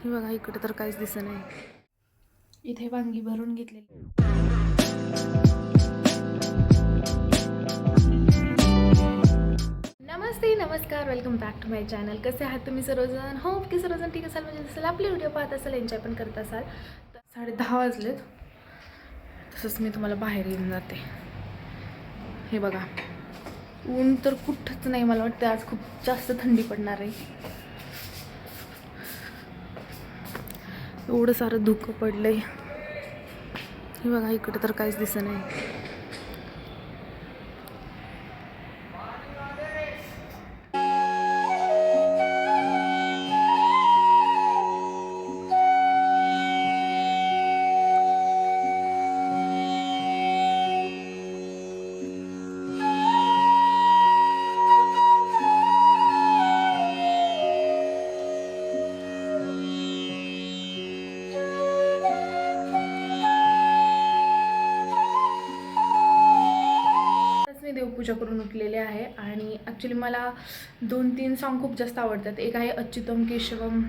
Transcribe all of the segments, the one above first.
हे बघा इकडे तर काहीच दिसत नाही. इथे वांगी भरून घेतलेली. नमस्ते नमस्कार welcome back to my channel कसे आहात तुम्ही सर्वजण? होप की सर्वजण ठीक असाल म्हणजे असेल आपले व्हिडिओ पाहत असाल एन्जॉय पण करत असाल तर साडे दहा वाजलेत. तसंच मी तुम्हाला बाहेर येऊन जाते. हे बघा ऊन तर कुठंच नाही मला वाटतं आज खूप जास्त थंडी पडणार आहे. एवढं सारं धुकं पडलं हे बघा इकडे तर काहीच दिसत नाही. आताच करून उठलेले आहे. आणि ॲक्च्युली मला दोन तीन सॉन्ग खूप जास्त आवडतात. एक आहे अच्युतम केशवम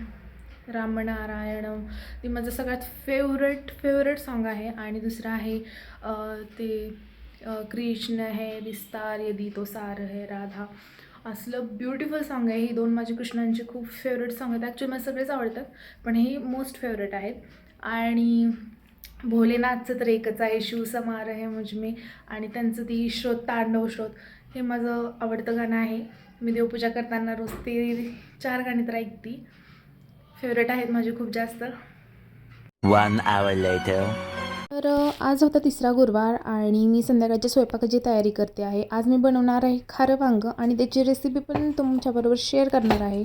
रामनारायणम. ते माझं सगळ्यात फेवरेट फेवरेट सॉन्ग आहे. आणि दुसरं आहे ते कृष्ण है विस्तार यदी तो सार है राधा. असलं ब्युटिफुल सॉन्ग आहे. ही दोन माझे कृष्णांचे खूप फेवरेट सॉन्ग आहेत. ॲक्च्युली मला सगळेच आवडतात पण हे मोस्ट फेवरेट आहेत. आणि भोलेनाथचं तर एकच आहे शिव समार आहे मुझमे आणि त्यांचं ती श्रोत तांडव श्रोत हे माझं आवडतं गाणं आहे. मी देवपूजा करताना रोज ते चार गाणी तर ऐकती. फेवरेट आहेत माझे खूप जास्त. One hour later. तर आज होता तिसरा गुरुवार आणि मी संध्याकाळच्या स्वयंपाकाची तयारी करते आहे. आज मी बनवणार आहे खारं वांगं आणि त्याची रेसिपी पण तुमच्याबरोबर शेअर करणार आहे.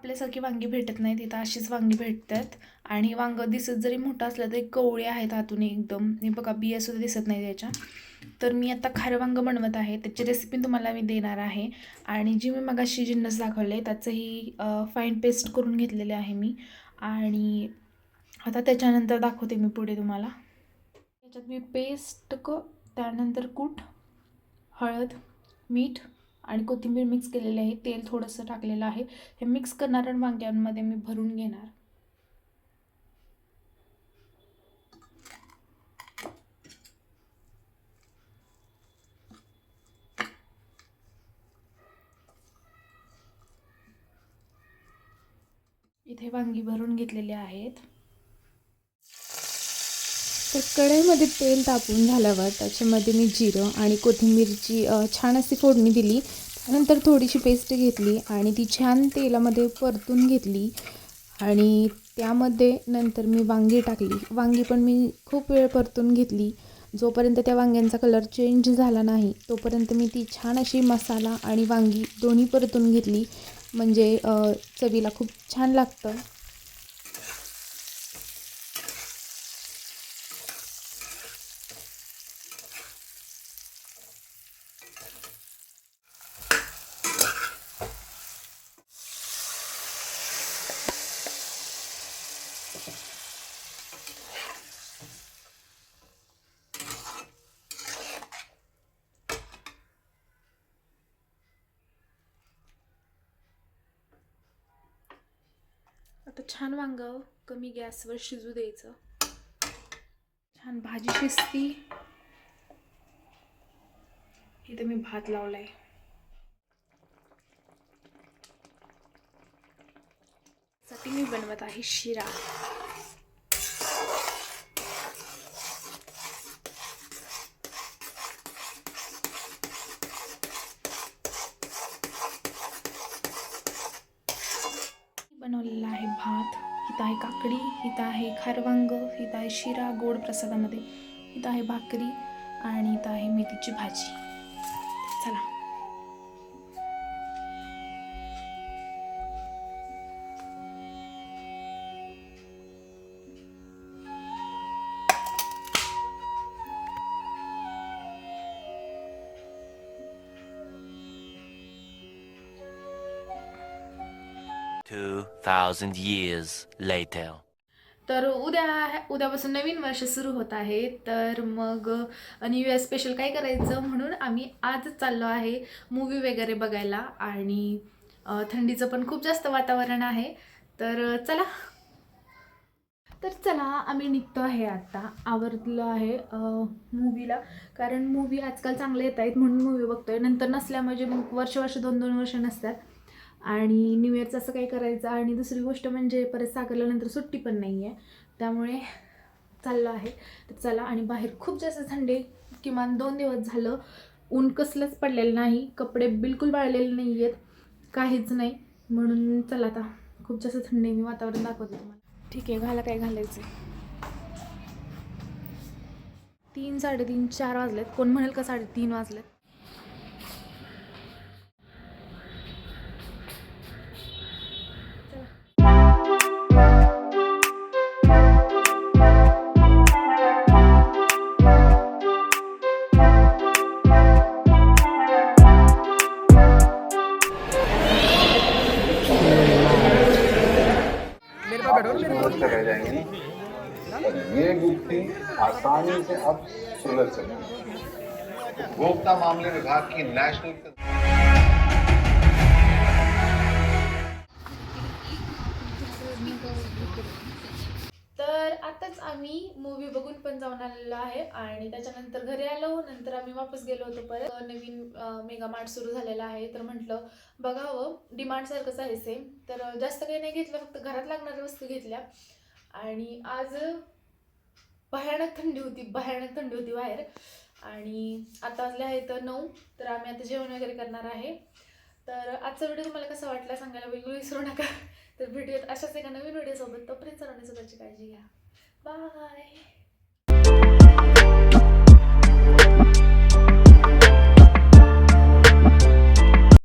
आपल्यासारखी वांगी भेटत नाहीत इथं अशीच वांगी भेटतात. आणि वांगं दिसत जरी मोठं असलं तरी कवळे आहेत हातून एकदम. हे बघा बियासुद्धा दिसत नाही त्याच्या. तर मी आता खारं वांगं बनवत आहे. त्याची रेसिपी तुम्हाला मी देणार आहे. आणि जी मी मगाशी जिन्नस दाखवले त्याचंही फाईन पेस्ट करून घेतलेले आहे मी. आणि आता त्याच्यानंतर दाखवते मी पुढे तुम्हाला. त्याच्यात मी पेस्ट क त्यानंतर कूट हळद मीठ आणि कोथिंबीर मिक्स केलेली आहे. तेल थोडंसं टाकलेलं आहे. हे मिक्स करणार आणि वांग्यांमध्ये मी भरून घेणार. इथे वांगी भरून घेतलेली आहेत. तर कढईमध्ये तेल तापून झाल्यावर त्याच्यामध्ये मी जिरं आणि कोथिंबीरची छान अशी फोडणी दिली. त्यानंतर थोडीशी पेस्ट घेतली आणि ती छान तेलामध्ये परतून घेतली. आणि त्यामध्ये नंतर मी वांगी टाकली. वांगी पण मी खूप वेळ परतून घेतली. जोपर्यंत त्या वांग्यांचा कलर चेंज झाला नाही तोपर्यंत मी ती छान अशी मसाला आणि वांगी दोन्ही परतून घेतली. म्हणजे चवीला खूप छान लागतं. आता छान वांग कमी गॅसवर शिजू द्यायचं. छान भाजी शिजती. इथे मी भात लावलाय. साठी मी बनवत आहे शिरा बनवलेला आहे भात इथं आहे काकडी इथं आहे खारवांग इथं आहे शिरा गोड प्रसादामध्ये. इथं आहे भाकरी आणि इथं आहे मेथीची भाजी. चला. Two thousand years later. तर उद्या उद्यापासून नवीन वर्ष सुरू होत आहे. तर मग न्यू इयर स्पेशल काय करायचं म्हणून आम्ही आजच चाललो आहे मूवी वगैरे बघायला. आणि थंडीचं पण खूप जास्त वातावरण आहे. तर चला. तर चला आम्ही निघतो आहे आता. आवरलं आहे मूवीला कारण मूवी आजकाल चांगले येत आहेत म्हणून मूवी बघतोय. नंतर नसल्यामुळे मग वर्ष वर्ष दोन दोन वर्ष नसतात. आणि न्यू इयरचं असं काही करायचं आणि दुसरी गोष्ट म्हणजे परत सागरला नंतर सुट्टी पण नाही आहे त्यामुळे चाललं आहे. तर चला आणि बाहेर खूप जास्त थंडी किमान दोन दिवस झालं. ऊन कसलंच पडलेलं नाही. कपडे बिलकुल बाळलेले नाही आहेत काहीच नाही. म्हणून चला आता खूप जास्त थंडी मी वातावरण दाखवते तुम्हाला. ठीक आहे घाला काय घालायचं तीन साडेतीन चार वाजलेत. कोण म्हणेल का साडेतीन वाजलेत? गुत्थी आसानी से अब सुलझ सकती है उपभोक्ता मामले विभाग की नेशनल तर आताच आम्ही मूवी बघून पण जाऊन आलेलो आहे आणि त्याच्यानंतर घरी आलो नंतर आम्ही वापस गेलो होतो परत. नवीन मेगा मार्ट सुरू झालेला आहे. तर म्हटलं बघावं. डिमांड सारखंच आहे सेम तर जास्त काही नाही घेतलं फक्त घरात लागणाऱ्या वस्तू घेतल्या. आणि आज भयानक थंडी होती भयानक थंडी होती बाहेर. आणि आता वाजले आहे तर नऊ तर आम्ही आता जेवण वगैरे करणार आहे. तर आजचा व्हिडिओ तुम्हाला कसा वाटला सांगायला बिलकुल विसरू नका. तर व्हिडिओत अशाच एका नवीन व्हिडिओसोबत तोपर्यंत सर्वांनी स्वतःची काळजी घ्या. बाय.